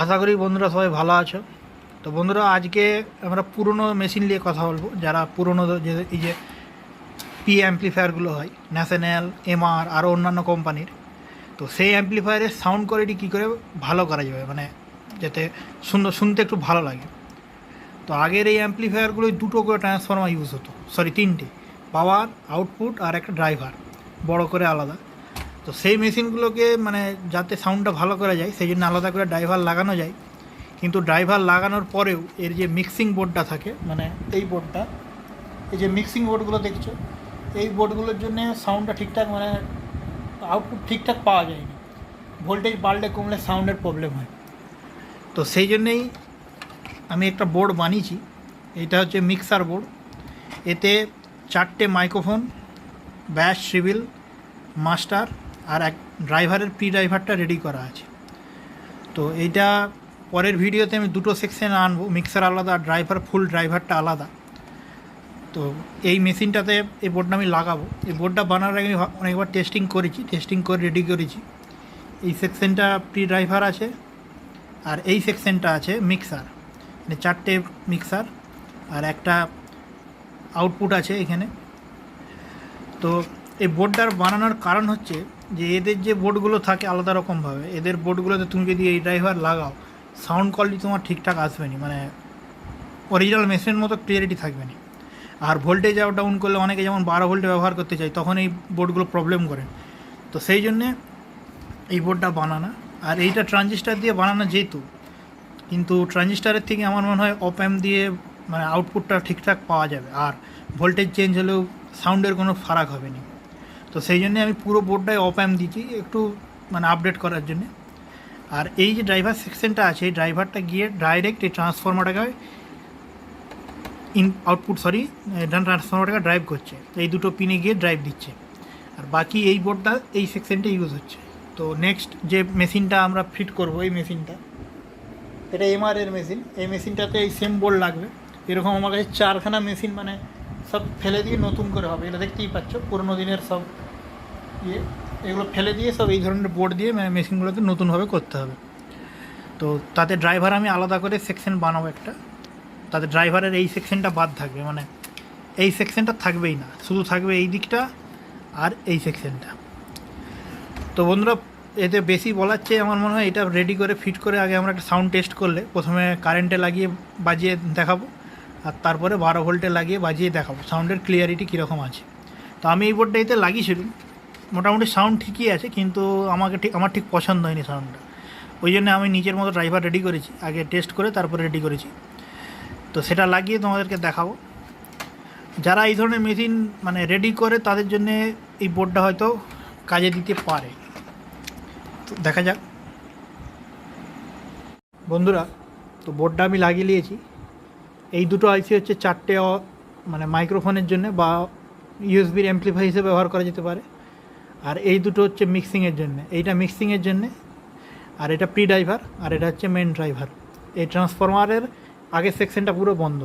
আশা করি বন্ধুরা সবাই ভালো আছো। তো বন্ধুরা, আজকে আমরা পুরনো মেশিন নিয়ে কথা বলব। যারা পুরনো যে, এই যে পি অ্যাম্পলিফায়ারগুলো হয় ন্যাশনাল এমআর আরও অন্যান্য কোম্পানির তো সেই অ্যাম্পলিফায়ারের সাউন্ড কোয়ালিটি কী করে ভালো করা যাবে? মানে যাতে সুন্দর, শুনতে একটু ভালো লাগে। তো আগের এই অ্যাম্পলিফায়ারগুলোই দুটো করে ট্রান্সফর্মার ইউজ হতো। সরি তিনটে। পাওয়ার আউটপুট আর একটা ড্রাইভার বড় করে আলাদা। তো সেই মেশিনগুলোকে মানে যাতে সাউন্ডটা ভালো করা যায়, সেই জন্য আলাদা করে ড্রাইভার লাগানো যায়। কিন্তু ড্রাইভার লাগানোর পরেও এর যে মিক্সিং বোর্ডটা থাকে মানে এই বোর্ডটা এই যে মিক্সিং বোর্ডগুলো দেখছ, এই বোর্ডগুলোর জন্য সাউন্ডটা ঠিকঠাক মানে আউটপুট ঠিকঠাক পাওয়া যায় না ভোল্টেজ বাড়লে কমলে সাউন্ডের প্রবলেম হয়। তো সেই জন্যেই আমি একটা বোর্ড বানিয়েছি, এটা হচ্ছে মিক্সার বোর্ড এতে চারটে মাইক্রোফোন ব্যাস সিভিল মাস্টার আর এক ড্রাইভারের প্রি ড্রাইভারটা রেডি করা আছে। তো এইটা পরের ভিডিওতে আমি দুটো সেকশন আনব মিক্সার আলাদা আর ড্রাইভার ফুল ড্রাইভারটা আলাদা। তো এই মেশিনটাতে এই বোর্ডটা আমি লাগাবো। এই বোর্ডটা বানানোর আগে আমি অনেকবার টেস্টিং করেছি টেস্টিং করে রেডি করেছি। এই সেকশনটা প্রি ড্রাইভার আছে আর এই সেকশনটা আছে মিক্সার মানে চারটে মিক্সার আর একটা আউটপুট আছে এখানে। তো এই বোর্ডটার বানানোর কারণ হচ্ছে যে এদের যে বোর্ডগুলো থাকে আলাদা রকমভাবে, এদের বোর্ডগুলোতে তুমি যদি এই ড্রাইভার লাগাও সাউন্ড কোয়ালিটি তোমার ঠিকঠাক আসবে না মানে অরিজিনাল মেশিনের মতো ক্লিয়ারিটি থাকবে না। আর ভোল্টেজ আপ ডাউন করলে অনেকে যেমন বারো ভোল্টে ব্যবহার করতে চায়, তখন এই বোর্ডগুলো প্রবলেম করে। তো সেই জন্যে এই বোর্ডটা বানানো। আর এইটা ট্রানজিস্টার দিয়ে বানানো যেহেতু, কিন্তু ট্রানজিস্টারের থেকে আমার মনে হয় অপ দিয়ে মানে আউটপুটটা ঠিকঠাক পাওয়া যাবে। আর ভোল্টেজ চেঞ্জ হলেও সাউন্ডের কোনো ফারাক হবে না। তো সেই জন্যে আমি পুরো বোর্ডটাই অপ অ্যাম দিচ্ছি একটু মানে আপডেট করার জন্যে। আর এই যে ড্রাইভার সেকশনটা আছে, এই ড্রাইভারটা গিয়ে ডাইরেক্ট এই ট্রান্সফর্মারটাকে ইন আউটপুট সরি ট্রান্সফর্মারটাকে ড্রাইভ করছে। এই দুটো পিনে গিয়ে ড্রাইভ দিচ্ছে। আর বাকি এই বোর্ডটা এই সেকশনটা ইউজ হচ্ছে। তো নেক্সট যে মেশিনটা আমরা ফিট করব, এই মেশিনটা এটা এমআর এর মেশিন এই মেশিনটাতে এই সেম বোর্ড লাগবে। এরকম আমার কাছে চারখানা মেশিন মানে সব ফেলে দিয়ে নতুন করে হবে। এটা দেখতেই পাচ্ছ, পুরোনো দিনের সব ইয়ে এগুলো ফেলে দিয়ে সব এই ধরনের বোর্ড দিয়ে মেশিনগুলোকে নতুনভাবে করতে হবে। তো তাতে ড্রাইভার আমি আলাদা করে সেকশন বানাবো একটা। তাতে ড্রাইভারের এই সেকশনটা বাদ থাকবে মানে এই সেকশনটা থাকবেই না। শুধু থাকবে এই দিকটা আর এই সেকশনটা তো বন্ধুরা, এতে বেশি বলার চেয়ে আমার মনে হয় এটা রেডি করে ফিট করে আগে আমরা একটা সাউন্ড টেস্ট করলে প্রথমে কারেন্টে লাগিয়ে বাজিয়ে দেখাবো, আর তারপরে বারো ভোল্টে লাগিয়ে বাজিয়ে দেখাবো। সাউন্ডের ক্লিয়ারিটি কীরকম আছে। তো আমি এই বোর্ডটা এতে লাগিয়েছিলাম মোটামুটি সাউন্ড ঠিকই আছে, কিন্তু আমাকে ঠিক, আমার ঠিক পছন্দ হয়নি সাউন্ডটা ওই জন্য আমি নিজের মতো ড্রাইভার রেডি করেছি, আগে টেস্ট করে তারপরে রেডি করেছি। তো সেটা লাগিয়ে তোমাদেরকে দেখাবো। যারা এই ধরনের মেশিন মানে রেডি করে, তাদের জন্য এই বোর্ডটা হয়তো কাজে দিতে পারে। তো দেখা যাক। বন্ধুরা, তো বোর্ডটা আমি লাগিয়ে নিয়েছি। এই দুটো আইসি হচ্ছে চারটে মানে মাইক্রোফোনের জন্য বা ইউএসবির অ্যাম্পলিফাই হিসেবে ব্যবহার করা যেতে পারে। আর এই দুটো হচ্ছে মিক্সিংয়ের জন্য। এইটা মিক্সিংয়ের জন্যে, আর এটা প্রি ড্রাইভার আর এটা হচ্ছে মেন ড্রাইভার এই ট্রান্সফরমারের আগের সেকশনটা পুরো বন্ধ।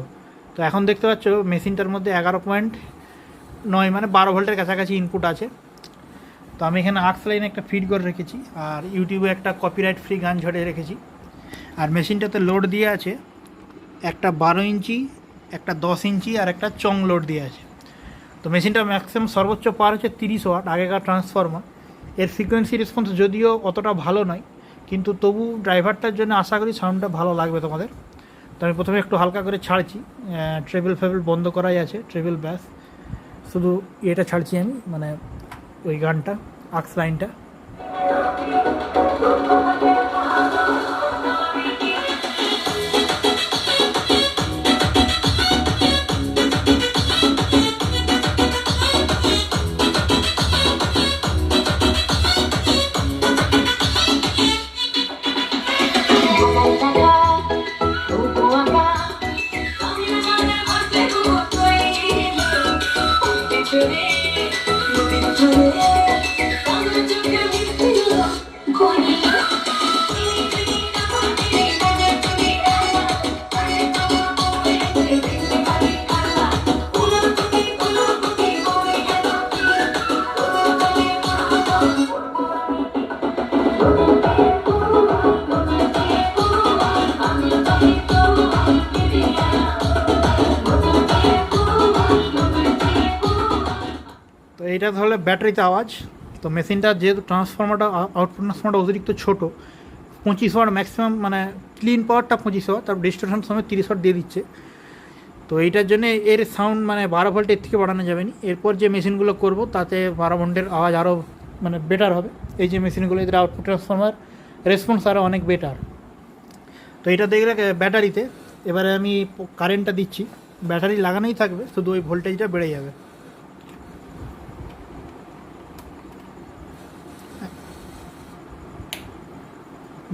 তো এখন দেখতে পাচ্ছ, মেশিনটার মধ্যে এগারো পয়েন্ট নয় মানে বারো ভোল্টের কাছাকাছি ইনপুট আছে। তো আমি এখানে আর্টস লাইনে একটা ফিড করে রেখেছি, আর ইউটিউবে একটা কপিরাইট ফ্রি গান ঝরে রেখেছি। আর মেশিনটাতে লোড দিয়ে আছে একটা বারো ইঞ্চি, একটা দশ ইঞ্চি, আর একটা চং লোড দিয়ে আছে। তো মেশিনটা ম্যাক্সিমাম সর্বোচ্চ পার হচ্ছে তিরিশ ওয়াট আগেকার ট্রান্সফর্মার এর ফ্রিকোয়েন্সি রেসপন্স যদিও অতটা ভালো নয়, কিন্তু তবু ড্রাইভারটার জন্য আশা করি সাউন্ডটা ভালো লাগবে তোমাদের। তো আমি প্রথমে একটু হালকা করে ছাড়ছি ট্রেবল ফেবল বন্ধ করাই আছে ট্রেবল ব্যাস শুধু এটা ছাড়ছি আমি মানে ওই গানটা আক্স লাইনটা Música এটা তাহলে ব্যাটারিতে আওয়াজ। তো মেশিনটা যেহেতু ট্রান্সফর্মারটা আউটপুট ট্রান্সফর্মারটা অতিরিক্ত ছোটো, পঁচিশ ওয়াট ম্যাক্সিমাম মানে ক্লিন পাওয়ারটা পঁচিশ ওয়াট তার ডিস্ট্রেশন সময় তিরিশ ওয়াট দিয়ে দিচ্ছে। তো এইটার জন্য এর সাউন্ড মানে বারো ভোল্টের থেকে বাড়ানো যাবে না। এরপর যে মেশিনগুলো করব, তাতে বারো ভোল্টের আওয়াজ আরও মানে বেটার হবে। এই যে মেশিনগুলো, এদের আউটপুট ট্রান্সফর্মার রেসপন্স আরও অনেক বেটার তো এটা দেখলে ব্যাটারিতে। এবারে আমি কারেন্টটা দিচ্ছি। ব্যাটারি লাগানোই থাকবে, শুধু ওই ভোল্টেজটা বেড়ে যাবে।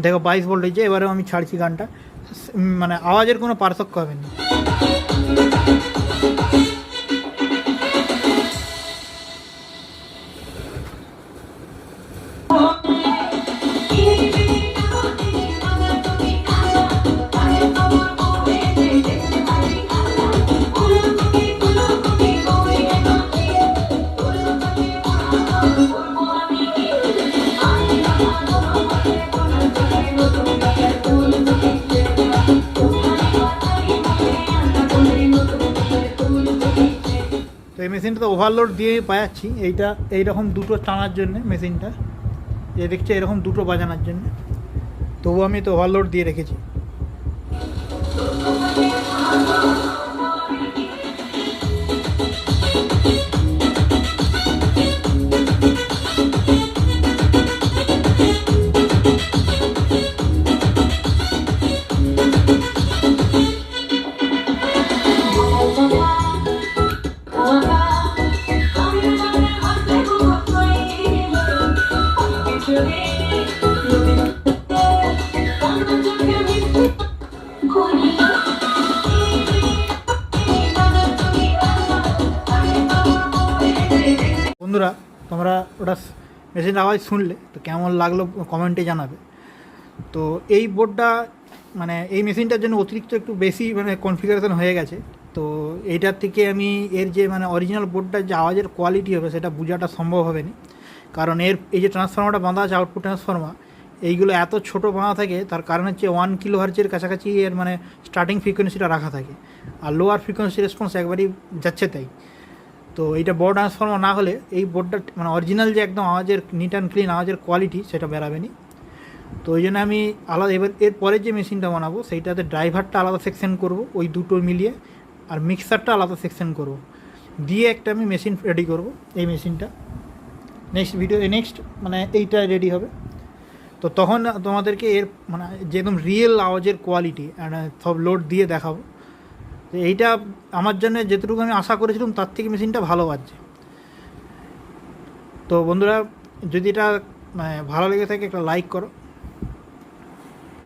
দেখো বাইশ ভোল্ট হয়েছে এবারেও আমি ছাড়ছি গানটা। মানে আওয়াজের কোনো পার্থক্য হবে না। মেশিনটা তো ওভারলোড দিয়ে পাচ্ছি এইটা, এইরকম দুটো টানার জন্য মেশিনটা। যে দেখছি এরকম দুটো বাজানোর জন্য। তবু আমি তো ওভারলোড দিয়ে রেখেছি। বন্ধুরা, তোমরা ওটা মেশিনের আওয়াজ শুনলে, তো কেমন লাগল কমেন্টে জানাবে। তো এই বোর্ডটা মানে এই মেশিনটার জন্য অতিরিক্ত একটু বেশি মানে কনফিগারেশন হয়ে গেছে। তো এইটার থেকে আমি এর যে মানে অরিজিনাল বোর্ডটার যে আওয়াজের কোয়ালিটি হবে, সেটা বোঝাটা সম্ভব হবে না। কারণ এর, এই যে ট্রান্সফর্মারটা বাঁধা আছে আউটপুট ট্রান্সফর্মার এইগুলো এত ছোট বাঁধা থাকে, তার কারণ হচ্ছে ওয়ান কিলো হার্জের কাছাকাছি এর মানে স্টার্টিং ফ্রিকোয়েন্সিটা রাখা থাকে। আর লোয়ার ফ্রিকোয়েন্সি রেসপন্স একবারই যাচ্ছে তাই। তো এইটা বড় ট্রান্সফর্মার না হলে এই বোর্ডটা মানে অরিজিনাল যে একদম আওয়াজের নিট অ্যান্ড ক্লিন আওয়াজের কোয়ালিটি সেটা বেরাবে নি তো ওই জন্য আমি আলাদা এবার এর পরে যে মেশিনটা বানাবো, সেইটাতে ড্রাইভারটা আলাদা সেকশন করব, ওই দুটো মিলিয়ে আর মিক্সারটা আলাদা সেকশন করব। দিয়ে একটা আমি মেশিন রেডি করব এই মেশিনটা। নেক্সট ভিডিও নেক্সট মানে এইটা রেডি হবে। তো তখন তোমাদেরকে এর মানে যে একদম রিয়েল আওয়াজের কোয়ালিটি সব লোড দিয়ে দেখাবো। তো এইটা আমার জন্য যেটুকু আমি আশা করেছিলাম, তার থেকে মেশিনটা ভালো বাজছে। তো বন্ধুরা, যদি এটা মানে ভালো লেগে থাকে, একটা লাইক করো।